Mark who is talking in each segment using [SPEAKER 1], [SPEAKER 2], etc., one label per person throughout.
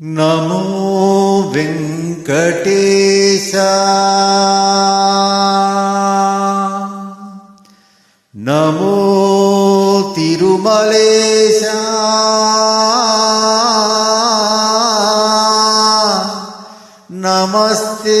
[SPEAKER 1] నమో వెంకటేశ నమో తిరుమలేశ నమస్తే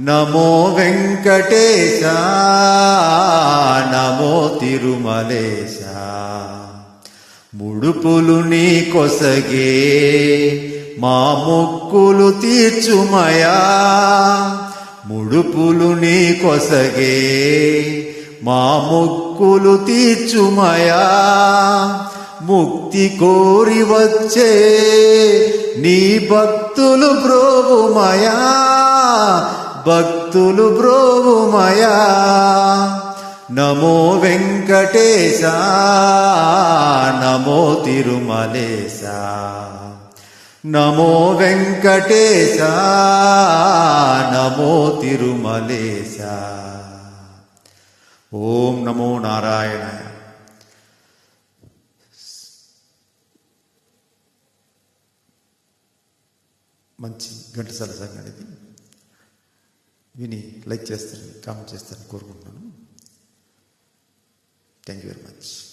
[SPEAKER 1] నమో వెంకటేశ నమో తిరుమలేశ. ముడుపులు నీ కొసగే మా మొక్కులు తీర్చుమయా. ముడుపులు నీ కొసగే మా మొక్కులు తీర్చుమయా. ముక్తి కోరి వచ్చే నీ భక్తులు ప్రోభుమయా భక్తులు బ్రోవుమయా. నమో వెంకటేశ నమో తిరుమలేశ. నమో వెంకటేశ నమో తిరుమలేశ. ఓం నమో నారాయణ. మంచి ఘంటసాల సంఘం విని లైక్ చేస్తారని కామెంట్ చేస్తారని కోరుకుంటున్నాను. Thank you very much